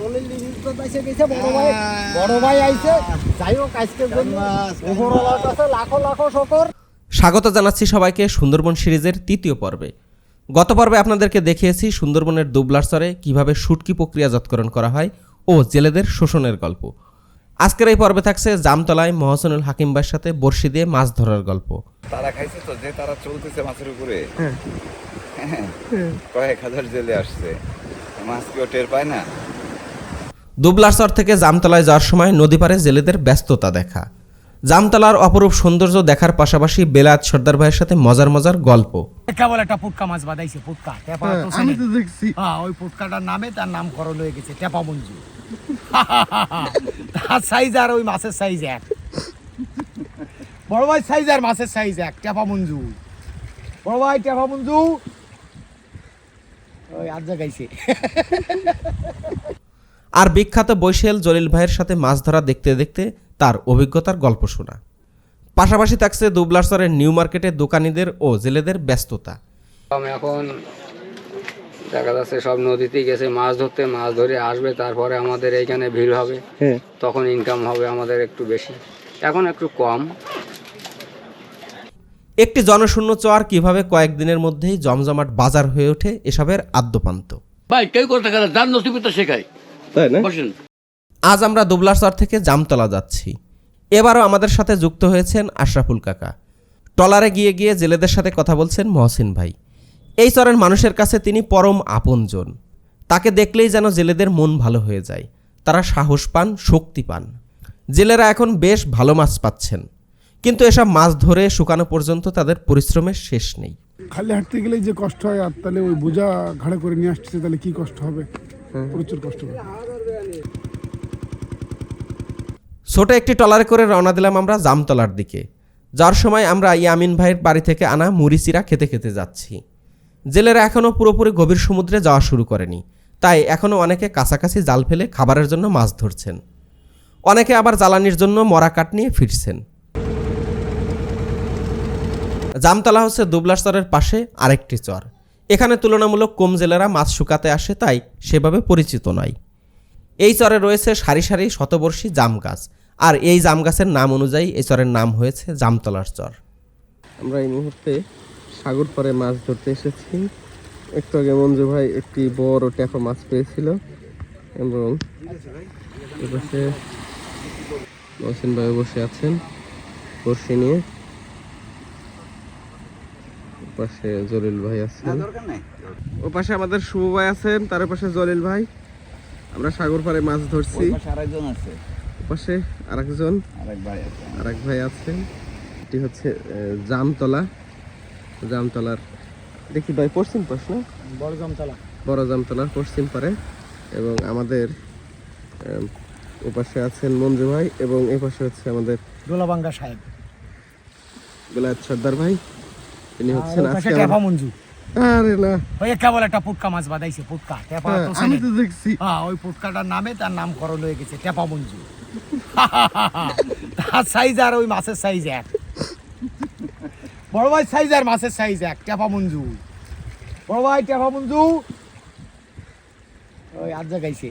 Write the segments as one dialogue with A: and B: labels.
A: দলিল লিখিত পাইছে গেছে বড় ভাই বড় ভাই আইছে। যাই হোক আজকের জন্য উপরওয়ালার কাছে লাখো লাখো শকর।
B: স্বাগত জানাচ্ছি সবাইকে সুন্দরবন সিরিজের তৃতীয় পর্বে। গত পর্বে আপনাদেরকে দেখিয়েছি সুন্দরবনের দুবলারসরে কীভাবে শুটকি প্রক্রিয়াজাতকরণ করা হয় ও জেলেদের শোষণের গল্প। আজকের এই পর্বে থাকছে জামতলায় মহসনুল হাকিম ভাইয়ের সাথে বড়শি দিয়ে মাছ ধরার গল্প।
C: তারা খাইছে তো যে তারা চলতেছে মাছের উপরে। হ্যাঁ। কয়েক হাজার জেলে আসছে। মাছ কেউ টের পায় না?
B: দুবলারসর থেকে জামতলায় যাওয়ার সময় নদী পারে জেলেদের ব্যস্ততা দেখা। জামতলার অপরূপ সৌন্দর্য দেখার পাশাপাশি বেলাত সর্দার ভাইয়ের সাথে মজার মজার গল্প।
A: কেবল একটা পুটকা মাছ বাদাইছে পুটকা। টেপা আমি তো দেখছি। হ্যাঁ ওই পুটকাটার নামে তার নামকরণ হয়ে গেছে টেপা মঞ্জু তার সাইজ আর ওই মাছের সাইজ এক। বড় ভাই সাইজ আর মাছের সাইজ এক টেপা মঞ্জু বড় ভাই টেপা মঞ্জু ওই আর জায়গাইছে
B: আর বিখ্যাত বৈশাল জলিল ভাইয়ের সাথে মাছ ধরা দেখতে দেখতে তার অভিজ্ঞতার গল্প শোনা। পাশাপাশি থাকছে দুবলারসরের নিউ মার্কেটের দোকানিদের ও জেলেদের ব্যস্ততা।
D: আমি এখন দেখা যাচ্ছে সব নদীতে গেছে মাছ ধরতে মাছ ধরে আসবে তারপরে আমাদের এইখানে ভিড় হবে। তখন ইনকাম হবে আমাদের একটু বেশি। এখন একটু কম।
B: একটি জনশূন্য চর কীভাবে কয়েকদিনের মধ্যেই জমজমাট বাজার হয়ে ওঠে এসবের আদ্যপান্ত।
E: ভাই কেউ করতে গেলে যার নসিবে তো শেখায়
B: তাই না? আজ আমরা দুবলারচর থেকে জামতলা যাচ্ছি। এবারও আমাদের সাথে যুক্ত হয়েছেন আশরাফুল কাকা। টলারে গিয়ে গিয়ে জেলেদের সাথে কথা বলছেন মহসিন ভাই। এই চরের মানুষের কাছে তিনি পরম আপনজন। তাকে দেখলেই যেন জেলেদের মন ভালো হয়ে যায়। তারা সাহস পান শক্তি পান। জেলেরা এখন বেশ ভালো মাছ পাচ্ছেন। কিন্তু এসব মাছ ধরে শুকানো পর্যন্ত তাদের পরিশ্রমের শেষ নেই।
F: খালি হাঁটতে গেলে যে কষ্ট হয় আর তাহলে ওই বোঝা ঘাড়ে করে নিয়ে আসছে তাহলে কি কষ্ট হবে? প্রচুর কষ্ট
B: ছোট একটি টলারে করে রওনা দিলাম আমরা জামতলার দিকে। যার সময় আমরা ইয়ামিন ভাইয়ের বাড়ি থেকে আনা মুড়িচিরা খেতে খেতে যাচ্ছি। জেলেরা এখনও পুরোপুরি গভীর সমুদ্রে যাওয়া শুরু করেনি। তাই এখনও অনেকে কাছাকাছি জাল ফেলে খাবারের জন্য মাছ ধরছেন। অনেকে আবার জ্বালানির জন্য মরা কাঠ নিয়ে ফিরছেন। জামতলা হচ্ছে দুবলার চরের পাশে আরেকটি চর। এখানে তুলনামূলক কম জেলেরা মাছ শুকাতে আসে, তাই সেভাবে পরিচিত নয়। এই চরে রয়েছে সারি সারি শতবর্ষী জাম গাছ। আর এই জাম গাছের নাম অনুযায়ী এই চরের নাম হয়েছে জামতলার চর। আমরা এই মুহূর্তে সাগর পরে মাছ ধরতে এসেছি। একটু আগে মঞ্জু ভাই একটি বড় ট্যাপা মাছ পেয়েছিল এবং এপাশে মহসিন ভাই বসে আছেন বসে নিয়ে। পাশে জলিল ভাই আছেন ও পাশে আমাদের শুভ ভাই আছেন তার পাশে জলিল ভাই। আমরা সাগর পাড়ে মাছ ধরছি।
C: আরেকজন আছে।
B: পাশে আরেকজন।
C: আরেক ভাই আছে।
B: আরেক ভাই আছেন। এটি হচ্ছে জামতলা। জামতলার দেখি ভাই পশ্চিম পাশ না?
A: বড় জমতলা।
B: বড় জামতলার পশ্চিম পারে এবং আমাদের ওপাশে আছেন মঞ্জু ভাই এবং এই পাশে হচ্ছে আমাদের
A: দোলাবাঙ্গা সাহেব।
B: বেলায়েত সর্দার ভাই। তিনি হচ্ছেন আজকে
A: টেপা মঞ্জু।
B: আরে না।
A: ওই কেবল একটা পুটকা মাছ বাদাইছে পুটকা টেপা তো
F: আমি তো দেখছি।
A: হ্যাঁ ওই পুটকাটার নামে তার নামকরণ হয়ে গেছে টেপা মঞ্জু। তার সাইজ আর ওই মাছের সাইজ এক। বড় ভাই সাইজ আর মাছের সাইজ এক টেপা মঞ্জু। বড় ভাই টেপা মঞ্জু। ওই আর জায়গাইছে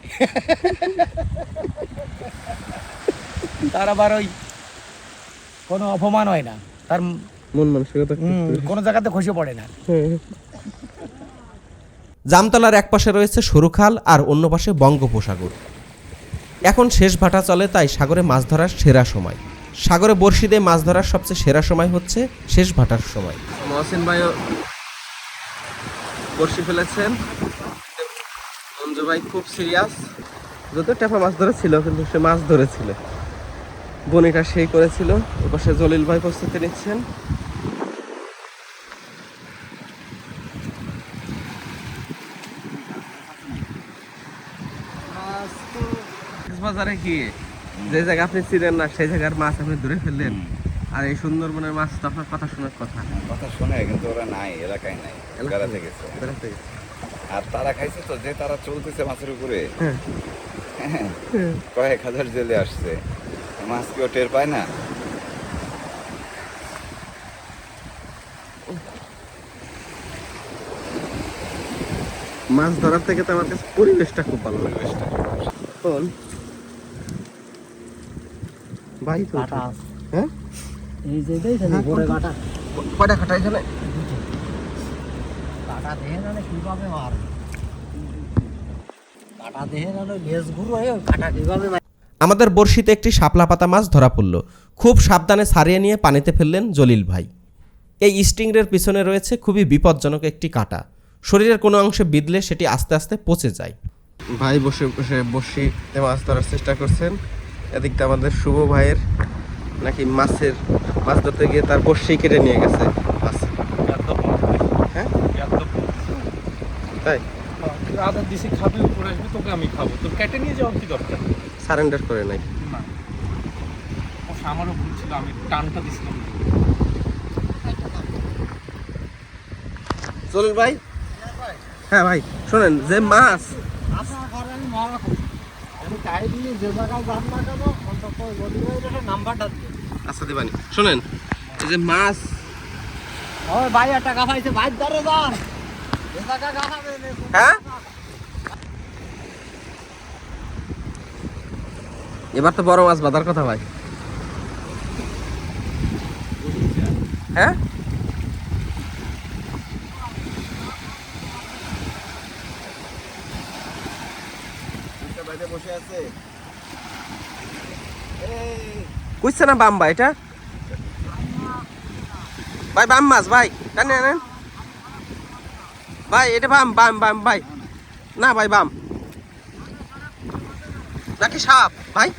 A: তার আবার ওই কোনো অপমান হয় না। তার
B: মন মানসিকতা
A: কোনো জায়গাতে খসে পড়ে না।
B: জামতলার এক পাশে রয়েছে সরুখাল আর অন্য পাশে বঙ্গোপসাগর। এখন শেষ ভাটা চলে তাই সাগরে মাছ ধরার সেরা সময়। সাগরে বড়শি দিয়ে মাছ ধরার সবচেয়ে সেরা সময় হচ্ছে শেষ ভাটার সময়। মহসিন ভাই বড়শি ফেলেছেন। মঞ্জু ভাই খুব সিরিয়াস যদিও টেপা মাছ ধরেছিল কিন্তু সে মাছ ধরেছিল। বনিটা সেই করেছিল। ওপাশে জলিল ভাই প্রস্তুতি নিচ্ছেন। গিয়ে যে জায়গা আপনি চিনেন না সেই জায়গার মাছ আপনি ধরে ফেললেন। আর এই সুন্দরবনের মাছ তো আপনার কথা শোনার কথা।
C: কথা শোনে কিন্তু ওরা নাই এলাকায় নাই বেড়াতে গেছে।
B: বেড়াতে গেছে।
C: আর তারা খাইছে তো যে তারা চলতেছে মাছের উপরে।
B: হ্যাঁ।
C: হ্যাঁ। কয়েক হাজার জেলে আসছে। মাছ কেউ টের পায় না?
B: মাছ ধরার থেকে তো আমার কাছে পরিবেশটা খুব ভালো লাগে।
C: পরিবেশটা
B: কোন ভাই তো
G: কাটা।
B: হ্যাঁ?
G: এই যে দেখছেন উপরে কাটা।
B: কয়টা কাটা এখানে?
G: কাটা দেহে না কীভাবে মার কাটা দেহে না লেজ গুরু কাটা কীভাবে
B: আমাদের বড়শিতে একটি শাপলা পাতা মাছ ধরা পড়ল। খুব সাবধানে সারিয়ে নিয়ে পানিতে ফেললেন জলিল ভাই। এই স্টিংরের পিছনে রয়েছে খুবই বিপজ্জনক একটি কাঁটা। শরীরের কোনো অংশে বিঁধলে সেটি আস্তে আস্তে পচে যায়। ভাই বসে বসে বড়শিতে মাছ ধরার চেষ্টা করছেন। এদিকটা আমাদের শুভ ভাইয়ের নাকি মাছের মাছ ধরতে গিয়ে তার বড়শি কেটে নিয়ে গেছে মাছ। হ্যাঁ? তাই?
H: আদার দিছি খাবে উপরে আসবে তোকে আমি খাব। তোর কেটে নিয়ে যাওয়ার কি দরকার?
B: সারেন্ডার করে নাই।
H: না। অবশ্য আমারও ভুল ছিল আমি টানটা দিছিলাম।
B: জলিল ভাই? হ্যাঁ ভাই। শোনেন যে মাছ
G: আপনার ঘরে আমি মহা খুশি। আমি তাই দিয়ে যে জায়গায় না কেন অন্তত যদি ওই নাম্বারটা দিয়ে।
B: আচ্ছা দিবানি। শোনেন এই যে মাছ
G: ওই ভাই একটা গা পাইছে ভাই ধরে পাবে
B: হ্যাঁ? এবার তো বড় মাছ বাঁধার কথা ভাই। হ্যাঁ?
C: বসে
B: না বাম ভাই এটা? ভাই, বাম মাছ, ভাই আনেন ভাই, এটা বাম বাম বাম, ভাই। না ভাই, বাম। নাকি সাপ? ভাই?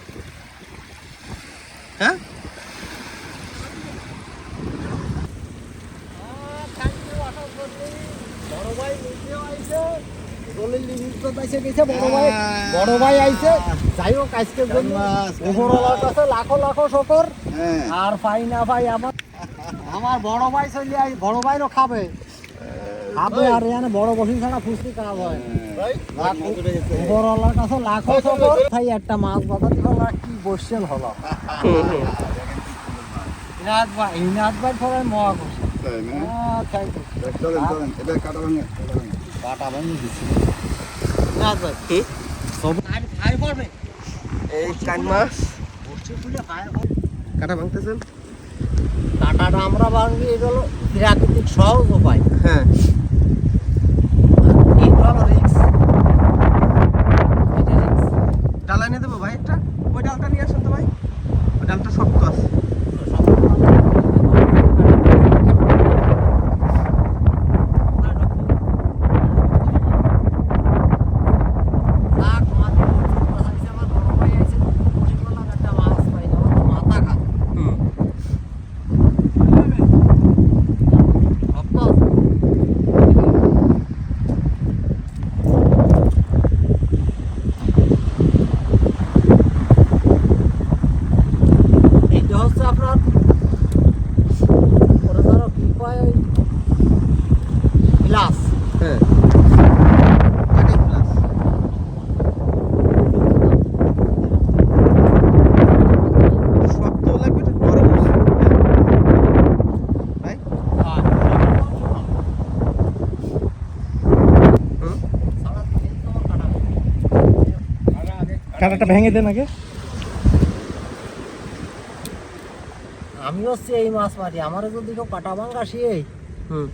B: হ্যাঁ?
G: বড় ভাই আইছে গেছে বড় ভাই বড় ভাই আইছে। যাই হোক আজকের জন্য উপরওয়ালার কাছে লাখো লাখো শকর।
C: হ্যাঁ।
G: আর পাই না পাই আমার আমার বড় ভাই চলে আই বড় ভাইরও খাবে। খাবে আর এখানে বড় বসি ছাড়া ফুসকি কাজ হয়। কাছে লাখো তাই একটা মাছ বাজার দিল কি বসছেন হলো? মহা
C: কাটা ভাঙে ভাঙে।
G: ভাঙি দিচ্ছি আমি খাই
B: এই কান মাছ
G: বসছে তুলে খাই
B: কাটা ভাঙতেছেন?
G: কাটাটা আমরা ভাঙবি এটা হলো প্রাকৃতিক সহজ উপায়।
B: হ্যাঁ
G: এটা হলো রিক্স এটা রিক্স
B: ডালা এনে দেবো ভাই একটা ওই ডালটা নিয়ে আসেন তো ভাই ওই ডালটা শক্ত আছে হুম
G: এইটা হচ্ছে আপনার ওটা ধরো কি কয় ওই গ্লাস
B: হ্যাঁ কাটিং প্লাস শক্ত লাগবে এটা গরম ভাই হুম
H: কাটাটা ভেঙে দেন আগে।
G: আমি হচ্ছে এই মাছ মারি আমারও যদি কেউ কাটা ভাঙ্গা শিয়েই
B: হুম।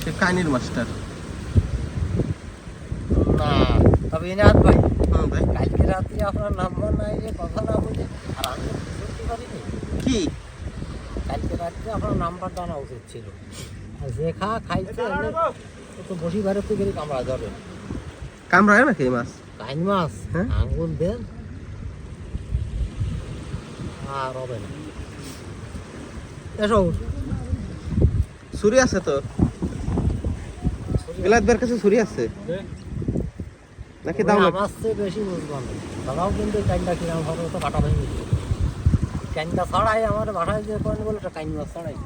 B: সে কাইনির মাস্টার
G: না তবে ইনাদ ভাই।
B: হুম ভাই।
G: কালকে রাত্রে আপনার নাম্বার নাই যে কথা না বলে আর আমি তো বুঝতে পারিনি
B: কি?
G: কালকে রাত্রে আপনার নাম্বার জানা উচিত ছিল। আর যে খা খাইছে তো বসি বাইরে থেকে কামড়া ধরে।
B: কামড়ায় নাকি মাছ?
G: কাইন মাছ?
B: হ্যাঁ?
G: আঙ্গুল দেন। আর হবে না। এসো।
B: ছুরি আছে তো? বিলাতবার কাছে ছুরি আছে? নাকি দাও না?
G: চেয়ে বেশি বুঝবান দাদাও কিন্তু কাইনটা কিরাম হবে তো কাটা দিচ্ছে কাইনটা ছাড়াই আমার বাসায় যে করেন বলে কাইন মাছ ছাড়াই।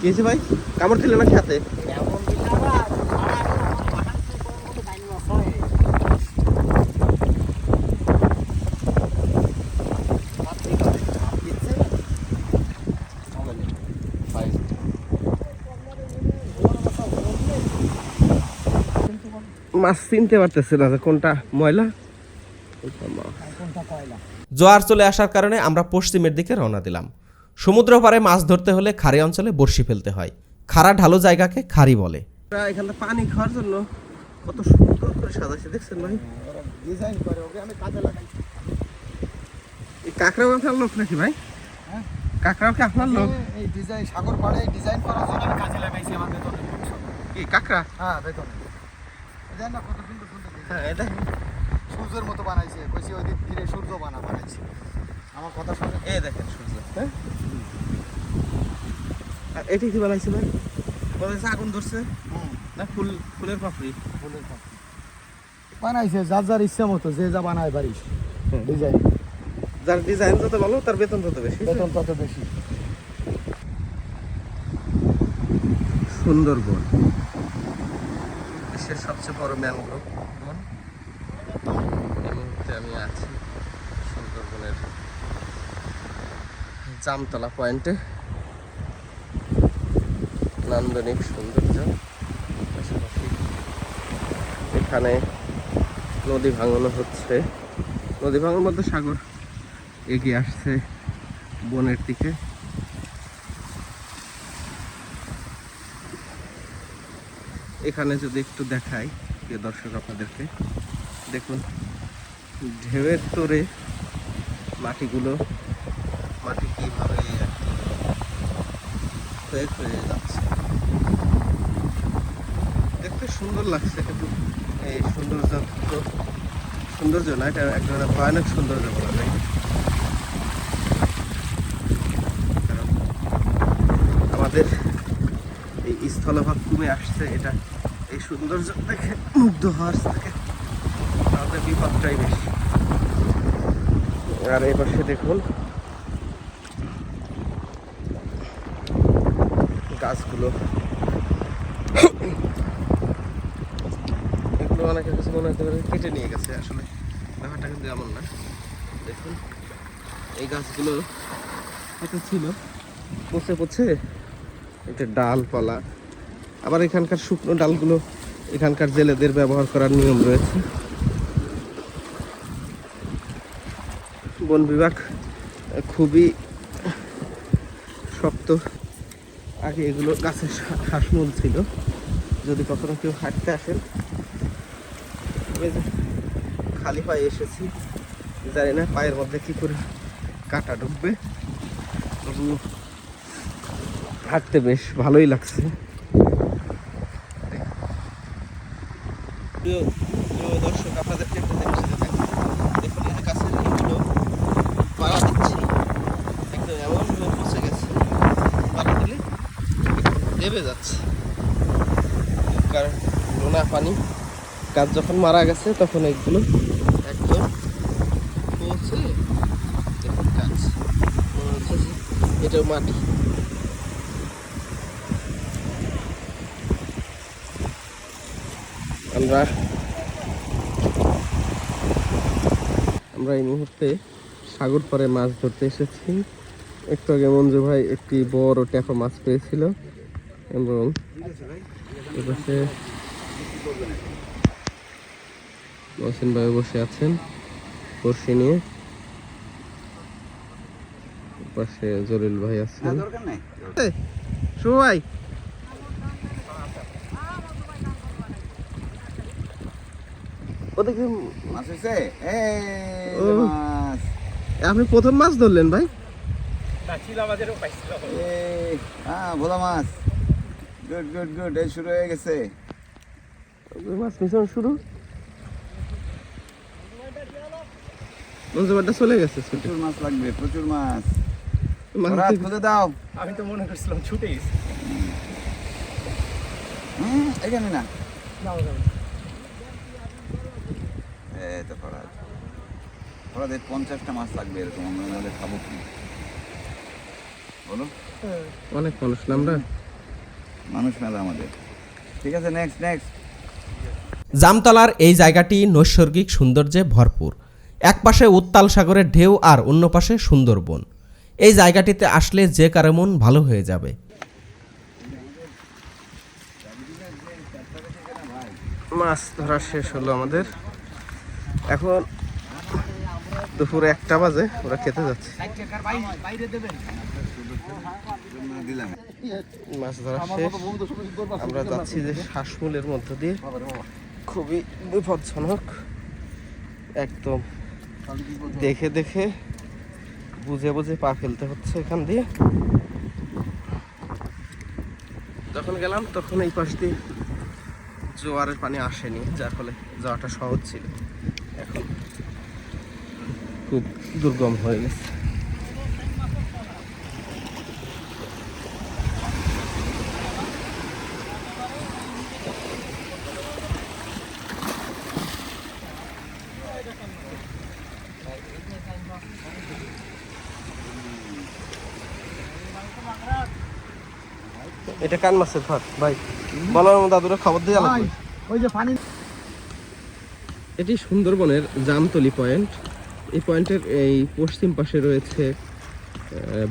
B: কি ভাই? কামড় দিলে নাকি হাতে?
G: এমন বিচারা ছাড়াই আমার বাসায় যে করেন বলে কাইন মাছ ছাড়াই কিন্তু
B: মাছ চিনতে পারতেছে না যে কোনটা ময়লা জোয়ার চলে আসার কারণে আমরা পশ্চিমের দিকে রওনা দিলাম। সমুদ্র পাড়ে মাছ ধরতে হলে খাড়ি অঞ্চলে বড়শি ফেলতে হয়। খাড়া ঢালু জায়গাকে খাড়ি বলে। এখানে পানি খাওয়ার জন্য কত সুন্দর করে সাজাইছে দেখছেন ভাই?
A: ডিজাইন করে ওকে আমি কাজে লাগাই
B: এই কাঁকড়াও আপনার লোক নাকি ভাই? কাঁকড়াও কি আপনার লোক?
A: এই ডিজাইন সাগর পাড়ে ডিজাইন করার জন্য আমি কাজে লাগাইছি আমার বেতনে
B: কি কাঁকড়া?
A: হ্যাঁ বেতনে। কত সুন্দর সুন্দর
B: হ্যাঁ এটা
A: সূর্যের মতো বানাইছে। কইছি ওই দিক ফিরে সূর্য বানা বানাইছে। আমার কথা শুনে
B: এই দেখেন সূর্য। হ্যাঁ? আর এটি কি বানাইছে ভাই? বলে যে আগুন ধরছে? না ফুল ফুলের পাপড়ি?
A: ফুলের পাপড়ি। বানাইছে যার যার ইচ্ছা মতো যে যা বানায় পারিস। ডিজাইন।
B: যার ডিজাইন যত ভালো তার বেতন তত বেশি।
A: বেতন তত বেশি।
B: সুন্দরবন। বিশ্বের সবচেয়ে বড় ম্যানগ্রোভ বন এই মুহূর্তে আমি আছি সুন্দরবনের জামতলা পয়েন্টে। নান্দনিক সৌন্দর্য। পাশাপাশি এখানে নদী ভাঙানো হচ্ছে। নদী ভাঙানোর মধ্যে সাগর এগিয়ে আসছে বনের দিকে। এখানে যদি একটু দেখাই, প্রিয় দর্শক আপনাদেরকে, দেখুন, ঢেউয়ের তোরে মাটিগুলো মাটি কীভাবে ক্ষয়ে ক্ষয়ে যাচ্ছে। দেখতে সুন্দর লাগছে, কিন্তু এই সৌন্দর্য সৌন্দর্য না, এটা এক ধরনের ভয়ানক সৌন্দর্য বলা যায়। আমাদের এই স্থলভাগ কমে আসছে, এটা এই সৌন্দর্য দেখে মুগ্ধ হওয়ার থেকে আমাদের বিপদটাই বেশি। আর এই পাশে দেখুন, গাছগুলো। এগুলো অনেকের কাছে মনে হতে পারে কেটে নিয়ে গেছে, আসলে ব্যাপারটা কিন্তু এমন না। দেখুন, এই গাছগুলো হয়তো ছিল, পচে পচে এটা ডালপালা। আবার এখানকার শুকনো ডালগুলো এখানকার জেলেদের ব্যবহার করার নিয়ম রয়েছে। বন বিভাগ খুবই শক্ত। আগে এগুলো গাছের শ্বাসমূল ছিল। যদি কখনো কেউ হাঁটতে আসেন খালি পায়ে এসেছি। জানি না পায়ের মধ্যে কি করে কাটা ঢুকবে। হাঁটতে বেশ ভালোই লাগছে প্রিয় প্রিয় দর্শক আপনাদেরকে একটা জিনিস দেখাই দেখুন এই যে গাছের ইটগুলো পাড়া দিচ্ছি একদম এমনভাবে পচে গেছে পাড়া দিলে দেবে যাচ্ছে কারণ লোনা পানি গাছ যখন মারা গেছে, তখন এটাও মাটি। আমরা এই মুহূর্তে সাগর পরে মাছ ধরতে এসেছি। একটু আগে মঞ্জু ভাই একটি বড় ট্যাপা মাছ পেয়েছিল। এবং মহসিন ভাই বসে আছেন বসে নিয়ে। পাশে জলিল ভাই আছেন।
C: দরকার
B: শুভ ভাই। ওদিকে
C: মাছ হয়েছে এই
B: ও।
C: মাছ।
B: আপনি প্রথম মাছ ধরলেন ভাই?
C: হ্যাঁ ভোলা মাছ। গুড গুড গুড এই শুরু হয়ে গেছে।
B: মাছ মিশন শুরু। চলে গেছে
C: প্রচুর মাছ লাগবে প্রচুর মাছ। খুঁজে দাও।
H: আমি তো মনে করছিলাম ছুটে গেছি।
C: হুম এখানে না।
G: যাও যাও।
C: এই তো ফরাদ ফরাদের পঞ্চাশটা মাছ লাগবে এরকম আমরা নাহলে খাব কি? বলো।
B: অনেক মানুষ না আমরা?
C: মানুষ মেলা আমাদের। ঠিক আছে নেক্সট নেক্সট
B: জামতলার এই জায়গাটি নৈসর্গিক সৌন্দর্যে ভরপুর। এক পাশে উত্তাল সাগরের ঢেউ আর অন্য পাশে সুন্দরবন। এই জায়গাটিতে আসলে যে কারও মন ভালো হয়ে যাবে। মাছ ধরা শেষ হলো আমাদের। এখন দুপুরে একটা বাজে, ওরা খেতে যাচ্ছে। মাছ ধরা শেষ। আমরা যাচ্ছি যে শ্বাসমূলের মধ্য দিয়ে। খুবই বিপজ্জনক। একদম দেখে দেখে বুঝে বুঝে পা ফেলতে হচ্ছে এখান দিয়ে। যখন গেলাম, তখন এই পাশ দিয়ে জোয়ারের পানি আসেনি, যার ফলে যাওয়াটা সহজ ছিল। এখন খুব দুর্গম হয়ে গেছে। এটা কান মাছের ভাত ভাই। বলার দাদুরা খবর দিয়ে লাগবে
A: ওই যে পানি
B: এটি সুন্দরবনের জামতলি পয়েন্ট। এই পয়েন্টের এই পশ্চিম পাশে রয়েছে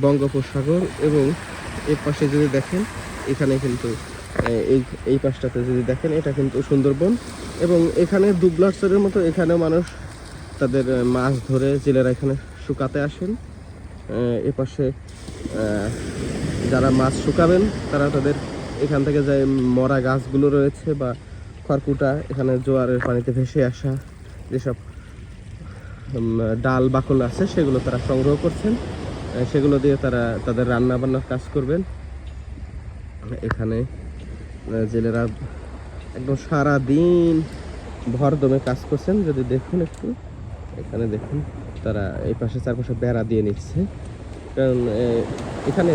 B: বঙ্গোপসাগর এবং এর পাশে যদি দেখেন এখানে কিন্তু এই এই পাশটাতে যদি দেখেন এটা কিন্তু সুন্দরবন। এবং এখানে দুবলারচরের মতো এখানে মানুষ তাদের মাছ ধরে জেলেরা এখানে শুকাতে আসেন। এ পাশে আহ, যারা মাছ শুকাবেন, তারা তাদের এখান থেকে যে মরা গাছগুলো রয়েছে বা খড়কুটা, এখানে জোয়ারের পানিতে ভেসে আসা যেসব ডাল বাকল আছে, সেগুলো তারা সংগ্রহ করছেন। সেগুলো দিয়ে তারা তাদের রান্না বান্নার কাজ করবেন। এখানে জেলেরা একদম সারা দিন ভর দমে কাজ করছেন। যদি দেখুন একটু, এখানে দেখুন, তারা এই পাশে চারপাশে বেড়া দিয়ে নিচ্ছে। কারণ এখানে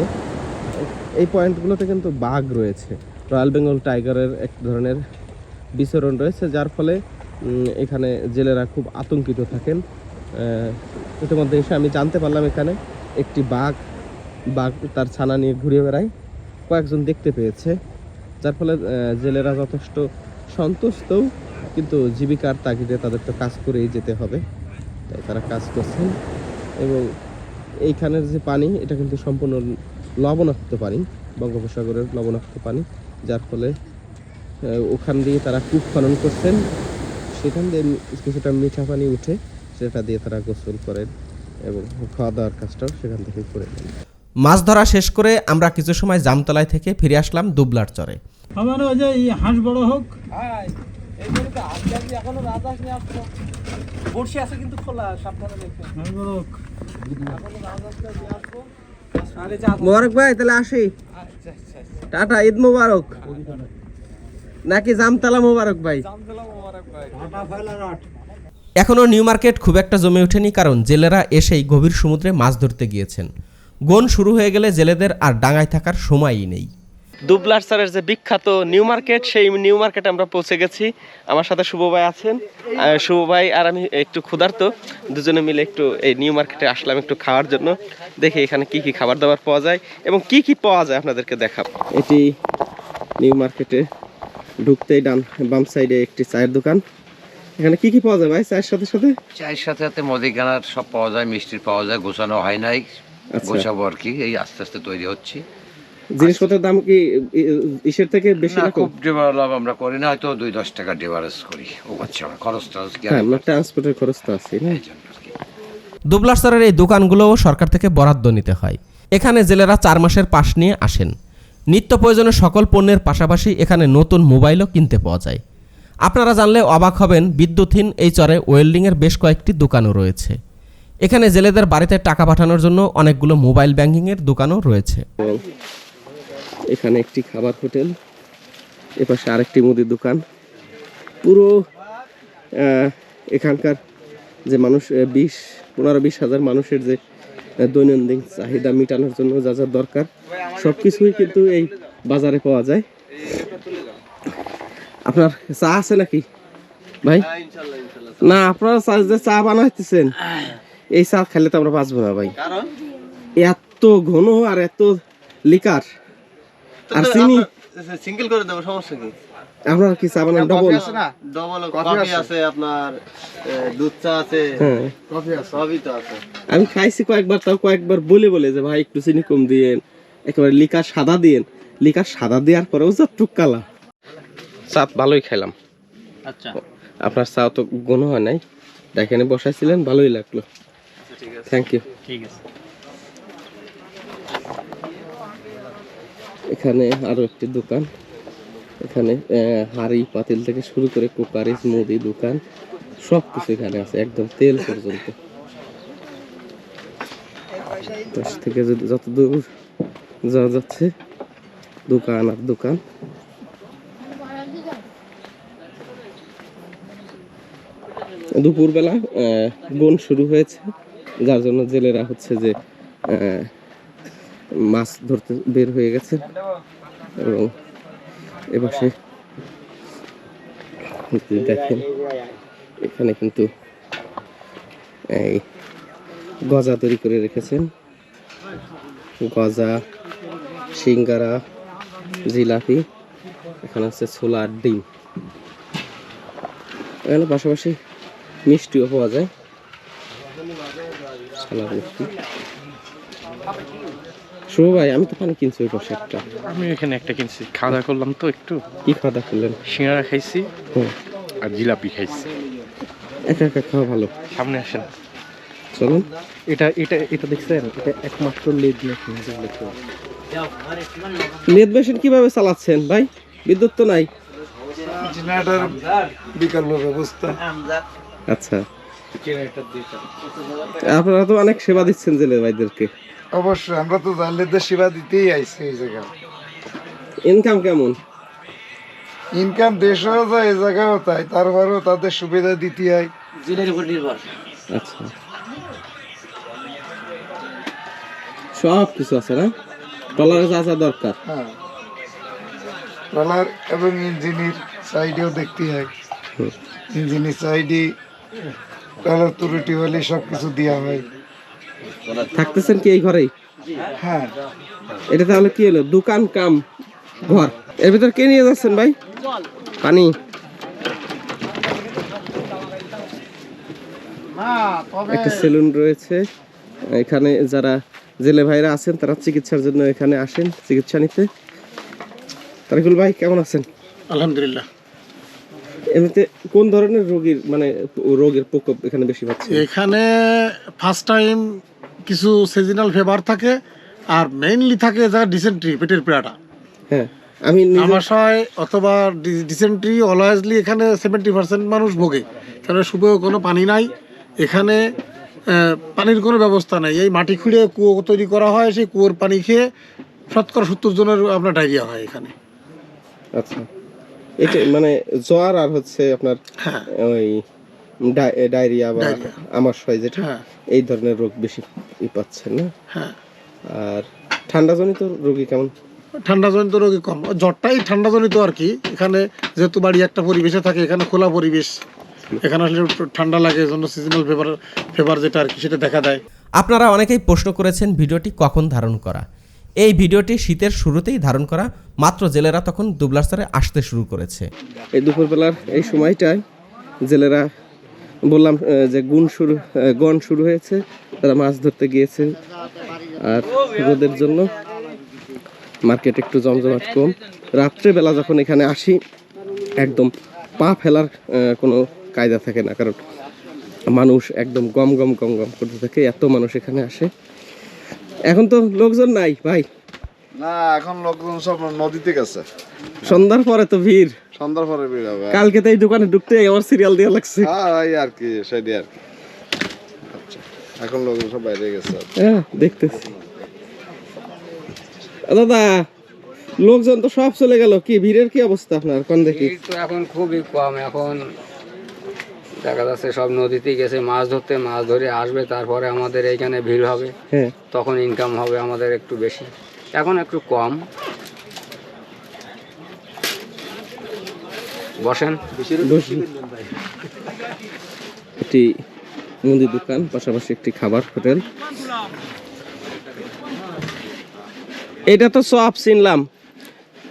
B: এই পয়েন্টগুলোতে কিন্তু বাঘ রয়েছে। রয়্যাল বেঙ্গল টাইগারের এক ধরনের বিচরণ রয়েছে, যার ফলে এখানে জেলেরা খুব আতঙ্কিত থাকেন। ইতিমধ্যে এসে আমি জানতে পারলাম এখানে একটি বাঘ বাঘ তার ছানা নিয়ে ঘুরে বেড়ায়। কয়েকজন দেখতে পেয়েছে, যার ফলে জেলেরা যথেষ্ট সন্তুষ্টও কিন্তু জীবিকার তাগিদে তাদের তো কাজ করেই যেতে হবে। তাই তারা কাজ করছেন এবং এইখানের যে পানি, এটা কিন্তু সম্পূর্ণ লবণাক্ত পানি বঙ্গোপসাগরের লবণাক্ত পানি যার ফলে ওখান দিয়ে তারা কূপ খনন করছেন। সেখান দিয়ে কিছুটা মিঠা পানি উঠে সেটা দিয়ে তারা গোসল করেন এবং খাওয়া দাওয়ার কাজটাও সেখান থেকে করে নেন। মাছ ধরা শেষ করে আমরা কিছু সময় জামতলায় থেকে ফিরে আসলাম দুবলার চরে।
A: আমার ওই যে এই হাঁস বড় হোক।
B: বড়শি আছে কিন্তু খোলা সাবধানে দেখে
A: হাঁস বড় হোক।
B: মোবারক ভাই তাহলে আসি। টাটা ঈদ মোবারক। নাকি জামতলা মোবারক ভাই? এখনও নিউ মার্কেট খুব একটা জমে ওঠেনি কারণ জেলেরা এসেই গভীর সমুদ্রে মাছ ধরতে গিয়েছেন। গন শুরু হয়ে গেলে জেলেদের আর ডাঙায় থাকার সময়ই নেই। দুবলার স্যারের যে বিখ্যাত নিউ মার্কেট সেই নিউ মার্কেটে আমরা পৌঁছে গেছি। আমার সাথে শুভ ভাই আছেন। শুভ ভাই আর আমি একটু ক্ষুধার্ত। দুজনে মিলে একটু এই নিউ মার্কেটে আসলাম একটু খাওয়ার জন্য। দেখি এখানে কি কি খাবার দাবার পাওয়া যায় এবং কি কি পাওয়া যায় আপনাদেরকে দেখাবো। এটি নিউ মার্কেটে ঢুকতেই ডান বাম সাইডে একটি চায়ের দোকান। এখানে কি কি পাওয়া যায় ভাই চায়ের সাথে সাথে?
I: চায়ের সাথে সাথে মুদিখানার সব পাওয়া যায় মিষ্টির পাওয়া যায় গোছানো হয় নাই।
B: আচ্ছা।
I: গোছাবো আর কি এই আস্তে আস্তে তৈরি হচ্ছে।
B: জিনিসপত্রের দাম কি ইসের থেকে বেশি
I: না খুব ডেভেলপ আমরা করি না হয়তো দুই দশ টাকা ডেভারেজ করি। ও আচ্ছা খরচ টরচ কি
B: হ্যাঁ আপনার ট্রান্সপোর্টের খরচ তো আছে না।
I: এই
B: দোকানগুলোও সরকার থেকে বরাদ্দ নিতে হয়। এখানে জেলেরা চার মাসের পাশ নিয়ে আসেন। নিত্য প্রয়োজনীয় সকল পণ্যের পাশাপাশি এখানে নতুন মোবাইলও কিনতে পাওয়া যায়। আপনারা জানলে অবাক হবেন বিদ্যুৎহীন এই চরে ওয়েল্ডিংয়ের বেশ কয়েকটি দোকানও রয়েছে। এখানে জেলেদের বাড়িতে টাকা পাঠানোর জন্য অনেকগুলো মোবাইল ব্যাংকিংয়ের দোকানও রয়েছে। এখানে একটি খাবার হোটেল এপাশে আরেকটি মুদির দোকান। পুরো এখানকার যে মানুষ বিশ পনেরো বিশ হাজার মানুষের যে দৈনন্দিন চাহিদা মেটানোর জন্য যা যা দরকার সব কিছুই কিন্তু এই বাজারে পাওয়া যায়। আপনার চা আছে নাকি? ভাই? না আপনারা চা যে চা বানাইতেছেন এই চা খেলে তো আমরা বাঁচবো না ভাই। এত ঘন আর এত লিকার। আর চিনি
J: সিঙ্গেল করে দেবো সমস্যা কি?
B: আপনার কি চা বানান ডবল
J: না? ডবল কফি আছে। আপনার দুধ চা আছে
B: হ্যাঁ।
J: কফি আছে। সবই তো আছে।
B: আমি খাইছি কয়েকবার তাও কয়েকবার বলে বলে যে ভাই একটু চিনি কম দিয়েন। একেবারে লিকার সাদা দিয়েন। লিকার সাদা দেওয়ার পরেও যা টুক কালা। চাপ ভালোই খাইলাম।
G: আচ্ছা।
B: আপনার চাও তো গুণ হয় নাই। এখানে বসাইছিলেন ভালোই লাগল। থ্যাংক ইউ
G: ঠিক আছে।
B: এখানে আরও একটি দোকান। এখানে হাঁড়ি পাতিল থেকে শুরু করে কুকারিজ মুদি দোকান সব কিছু এখানে আছে, একদম তেল পর্যন্ত। থেকে যদি যত দূর যাওয়া যাচ্ছে, দোকান আর দোকান। দুপুরবেলা বন শুরু হয়েছে, যার জন্য জেলেরা হচ্ছে যে মাছ ধরতে বের হয়ে গেছে এবং এপাশে দেখেন, এখানে কিন্তু এই গজা তৈরি করে রেখেছেন। গজা, সিঙ্গারা, জিলাপি, এখানে হচ্ছে ছোলার ডিম। এখানে পাশাপাশি মিষ্টিও পাওয়া যায়। ছোলার মিষ্টি। শুভ ভাই আমি তো পানি কিনছি ওই পাশে একটা।
H: আমি এখানে একটা কিনছি। খাওয়া দাওয়া করলাম তো একটু।
B: কি খাওয়া দাওয়া করলেন?
H: সিঙ্গারা খাইছি আর জিলাপি খাইছি।
B: একা একা খাওয়া ভালো।
H: সামনে আসেন।
B: চলুন।
H: এটা এটা এটা দেখছেন? এটা লেদ মেশিন
B: কীভাবে চালাচ্ছেন ভাই? বিদ্যুৎ তো নাই।
A: বিকল্প ব্যবস্থা।
B: আচ্ছা। আপনারা তো অনেক সেবা দিচ্ছেন জেলে ভাইদেরকে।
A: অবশ্যই আমরা তো জানলেদের সেবা দিতেই আইছি এই জায়গা
B: ইনকাম কেমন?
A: ইনকাম দেশেও যায় এই জায়গাও তাই তারপরেও তাদের সুবিধা দিতে হয়।
B: আচ্ছা। সব কিছু আছে না? টলারে যা যা দরকার।
A: হ্যাঁ। ট্রলার এবং ইঞ্জিনের সাইডেও দেখতে হয়। ইঞ্জিনের সাইডে ট্রলার ত্রুটি হলে সব কিছু দেওয়া হয়।
B: থাকতেছেন কি এই ঘরেই?
A: হ্যাঁ।
B: এটা তাহলে কি হলো? দোকান কাম ঘর। এর ভিতর কে নিয়ে যাচ্ছেন ভাই? পানি। একটা সেলুন রয়েছে। এখানে যারা জেলে ভাইরা আছেন তারা চিকিৎসার জন্য এখানে আসেন চিকিৎসা নিতে। তারিকুল ভাই কেমন আছেন?
A: আলহামদুলিল্লাহ।
B: এমনিতে কোন ধরনের রোগীর মানে রোগের প্রকোপ এখানে বেশি পাচ্ছে
K: এখানে ফার্স্ট টাইম কিছু সিজনাল ফেভার থাকে আর মেইনলি থাকে যা ডিসেন্ট্রি পেটের পীড়াটা।
B: হ্যাঁ আমি
K: আমাশয় অথবা ডিসেন্ট্রি অলওয়েজলি এখানে সেভেন্টি পার্সেন্ট মানুষ ভোগে। কারণ শুভেও কোনো পানি নাই। এখানে পানির কোনো ব্যবস্থা নাই। এই মাটি খুঁড়ে কুয়ো তৈরি করা হয় সেই কুয়োর পানি খেয়ে শতকরা সত্তর জনের আপনার ডায়রিয়া হয় এখানে।
B: আচ্ছা। এটা মানে জ্বর আর হচ্ছে আপনার
K: হ্যাঁ।
B: ওই ডায়- ডায়রিয়া বা। আমাশয় যেটা
K: হ্যাঁ।
B: এই ধরনের রোগ বেশি ই পাচ্ছেন না।
K: হ্যাঁ।
B: আর ঠান্ডাজনিত রোগী কেমন?
K: ঠান্ডাজনিত রোগী কম। জ্বরটাই ঠান্ডাজনিত আর কি। এখানে যেহেতু বাড়ি একটা পরিবেশে থাকে এখানে খোলা পরিবেশ। এখানে আসলে একটু ঠান্ডা লাগে জন্য সিজনাল ফেভার ফেভার যেটা আর কি সেটা দেখা দেয়।
B: আপনারা অনেকেই প্রশ্ন করেছেন ভিডিওটি কখন ধারণ করা? এই ভিডিওটি শীতের শুরুতেই ধারণ করা, মাত্র জেলেরা তখন দুবলার স্তরে আসতে শুরু করেছে। এই দুপুরবেলার এই সময়টায় জেলেরা বললাম যে গুণ শুরু গণ শুরু হয়েছে, তারা মাছ ধরতে গিয়েছে। আর রোদের জন্য মার্কেট একটু জমজমাট কম। রাত্রেবেলা যখন এখানে আসি, একদম পা ফেলার কোনো কায়দা থাকে না, কারণ মানুষ একদম গম গম গম গম করতে থাকে, এত মানুষ এখানে আসে। এখন তো লোকজন নাই ভাই।
J: না এখন লোকজন সব নদীতে গেছে।
B: সন্ধ্যার পরে তো ভিড়।
J: সন্ধ্যার পরে বের হবে।
B: কালকে তো এই দোকানে ঢুকতে আমার সিরিয়াল দেওয়া লাগছে।
J: হ্যাঁ এই আর কি সেটাই আর কি। আচ্ছা এখন লোকজন সব বাইরে গেছে।
B: হ্যাঁ দেখতেছি। দাদা লোকজন তো সব চলে গেল। কি ভিড়ের কি অবস্থা আপনার? কোন দেখি?
D: ভিড় তো এখন খুবই কম। এখন দেখা যাচ্ছে সব নদীতে গেছে মাছ ধরতে মাছ ধরে আসবে তারপরে আমাদের এইখানে ভিড় হবে।
B: হ্যাঁ
D: তখন ইনকাম হবে আমাদের একটু বেশি। এখন একটু কম। বসেন।
B: একটি মুদি দোকান পাশাপাশি একটি খাবার হোটেল। এটা তো সব চিনলাম।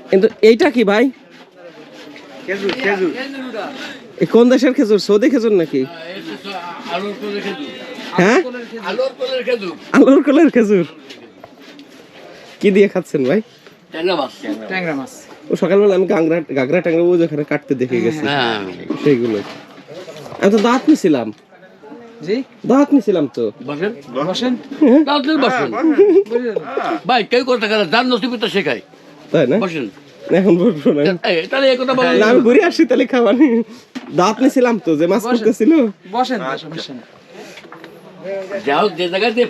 B: কিন্তু এইটা কি ভাই? এ কোন দেশের খেজুর? সৌদি খেজুর নাকি? হ্যাঁ? আলুর কলের খেজুর। কি দিয়ে খাচ্ছেন ভাই? ও সকালবেলা আমি গাংরা গাগরা টাংরা ওই যেখানে কাটতে দেখে গেছি।
I: হ্যাঁ।
B: সেইগুলো। আমি তো দাঁত নিছিলাম।
H: জি?
B: দাঁত নিছিলাম তো।
I: বসেন। বসেন। ভাই কেউ করে টাকা যার তো শেখায়
B: তাই না?
I: বসেন।
B: এখন বলব না।
I: এই, তাহলে এই কথা বলেন
B: না, আমি ঘুরে আসি তাহলে খাবানি দাঁত নিছিলাম তো যে মাছ করতেছিল
H: বসেন সমস্যা।
I: যে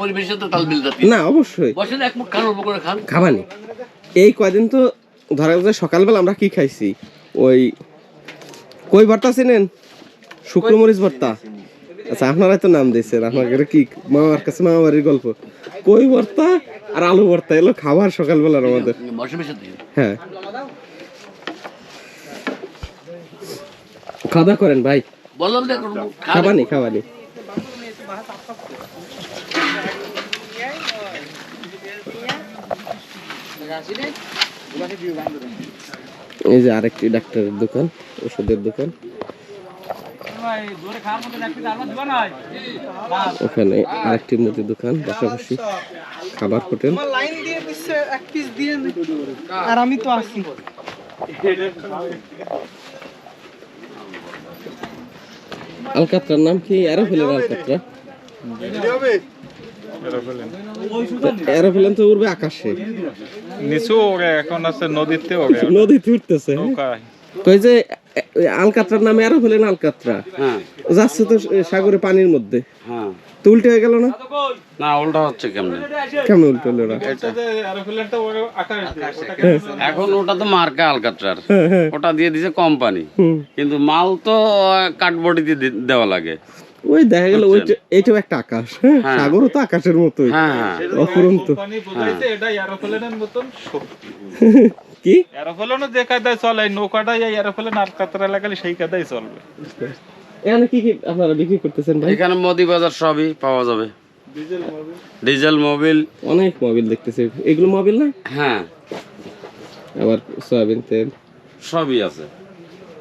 I: পরিবেশ তাল মিল
B: না অবশ্যই।
I: বসেন এক মুখ খান অল্প করে খান।
B: খাবানি। এই কয়দিন তো ধরা যায় সকালবেলা আমরা কি খাইছি? ওই কই ভর্তা চিনেন? শুকনো মরিচ ভর্তা। আচ্ছা আপনারা তো নাম দিয়েছেন আপনাদের কি মামার কাছে মামাবাড়ির গল্প? কই ভর্তা আর আলু ভর্তা এলো খাবার সকালবেলার আমাদের। হ্যাঁ। খাওয়া করেন ভাই। খাবানি খাবানি। এই যে আরেকটি ডাক্তারের দোকান ওষুধের দোকান। ওখানে আরেকটি মুদির দোকান পাশাপাশি খাবার হোটেল।
L: লাইন দিয়ে দিচ্ছে এক পিস দিয়ে আর আমি তো আছি।
B: আলকাত্রার নাম কি? এরোফেলেন আলকাত্রা। এরোফেলেন তো উড়বে আকাশে।
H: নিচু এখন আছে নদীতে
B: নদীতে উঠতেছে।
H: নৌকায়
B: কই যে ওই আলকাত্রার নামে আরও হলেন আলকাত্রা।
I: হ্যাঁ।
B: যাচ্ছে তো সাগরে পানির মধ্যে।
I: হ্যাঁ।
B: তো উল্টে হয়ে গেল না?
I: না উল্টা হচ্ছে কেমনে?
B: কেমন উল্টে হলো না
H: আকাশ দিয়ে,
I: এখন ওটা তো মার্কা আলকাট্রার
B: হ্যাঁ, হ্যাঁ।
I: ওটা দিয়ে দিছে কোম্পানি।
B: হুম।
I: কিন্তু মাল তো কাঠবডিতে দি- দেওয়া লাগে।
B: ওই দেখা গেল ওইটা এটাও একটা আকাশ হ্যাঁ?
I: হ্যাঁ।
B: সাগরও তো আকাশের মতোই।
I: হ্যাঁ হ্যাঁ।
B: অফুরন্ত।
H: এটা এরোপ্লেনের মতন
B: কি?
H: এরোপ্লেনও যে কায়দায় চলে নৌকাটা এই এরোপ্লেন আর কাতরা লাগালে সেই কায়দায় চলবে।
B: এখানে কি কি আপনারা বিক্রি করতেছেন ভাই?
I: এখানে মোদি বাজার সবই পাওয়া যাবে। Diesel Mobil.
B: অনেক মোবিল দেখতেছি। এগুলো মোবিল না?
I: হ্যাঁ।
B: আবার সয়াবিন তেল।
I: সবই আছে।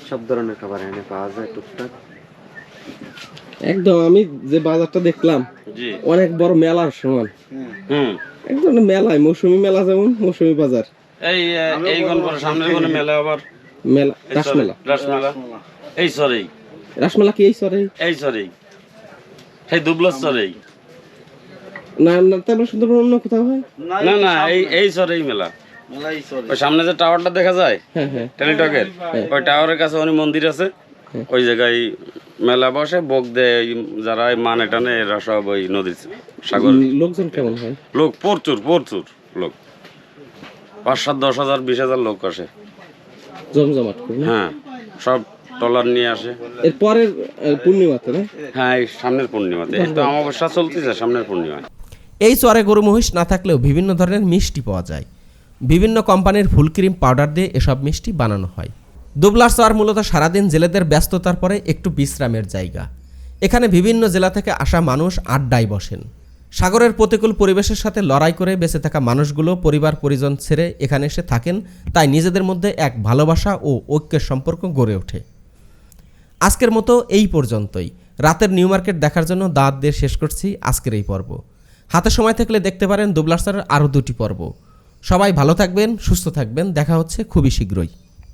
D: সব ধরনের খাবার এখানে পাওয়া যায় টুকটাক।
B: একদম আমি যে বাজারটা দেখলাম অনেক বড় মেলার সমান।
I: হুম।
B: একদম মেলায় মৌসুমী মেলা যেমন মৌসুমী বাজার।
I: এই এই গল্পের সামনে কোনো মেলা আবার
B: মেলা
I: এই
B: রাস
I: সরে-
B: মেলা
I: রাসমেলা। এই সরেই
B: রাসমেলা কি এই সরে?
I: এই সরেই সেই দুবলার সরেই
B: না না তারপরে সুন্দরবন অন্য কোথাও হয়?
I: না না এই এই সরেই মেলা। ওই সামনে যে টাওয়ারটা দেখা যায়?
B: হ্যাঁ হ্যাঁ।
I: টেলিটকের? ওই টাওয়ারের কাছে অনেক মন্দির আছে। ওই জায়গায় মেলা বসে বক দেয় ওই যারা মানে টানে এরা সব ওই নদীর সাগর।
B: লোকজন কেমন হয়?
I: লোক প্রচুর প্রচুর লোক। পাঁচ সাত দশ হাজার বিশ হাজার লোক আসে।
B: জমজমাট করে না?
I: হ্যাঁ সব টলার নিয়ে আসে।
B: এর পরের আহ, পূর্ণিমাতে না?
I: হ্যাঁ এই সামনের পূর্ণিমাতে। এই তো অমাবস্যা চলতেছে সামনের পূর্ণিমায়।
B: এই চরে গরু মহিষ না থাকলেও বিভিন্ন ধরনের মিষ্টি পাওয়া যায়। বিভিন্ন কোম্পানির ফুল ক্রিম পাউডার দিয়ে এসব মিষ্টি বানানো হয়। দুবলার চর মূলত সারাদিন জেলেদের ব্যস্ততার পরে একটু বিশ্রামের জায়গা। এখানে বিভিন্ন জেলা থেকে আসা মানুষ আড্ডায় বসেন। সাগরের প্রতিকূল পরিবেশের সাথে লড়াই করে বেঁচে থাকা মানুষগুলো পরিবার, পরিজন ছেড়ে এখানে এসে থাকেন। তাই নিজেদের মধ্যে এক ভালোবাসা ও ঐক্যের সম্পর্ক গড়ে ওঠে। আজকের মতো এই পর্যন্তই। রাতের নিউ মার্কেট দেখার জন্য দাঁত দিয়ে শেষ করছি আজকের এই পর্ব। হাতে সময় থাকলে দেখতে পারেন দুবলার স্যারের আরও দুটি পর্ব। সবাই ভালো থাকবেন, সুস্থ থাকবেন। দেখা হচ্ছে খুবই শীঘ্রই।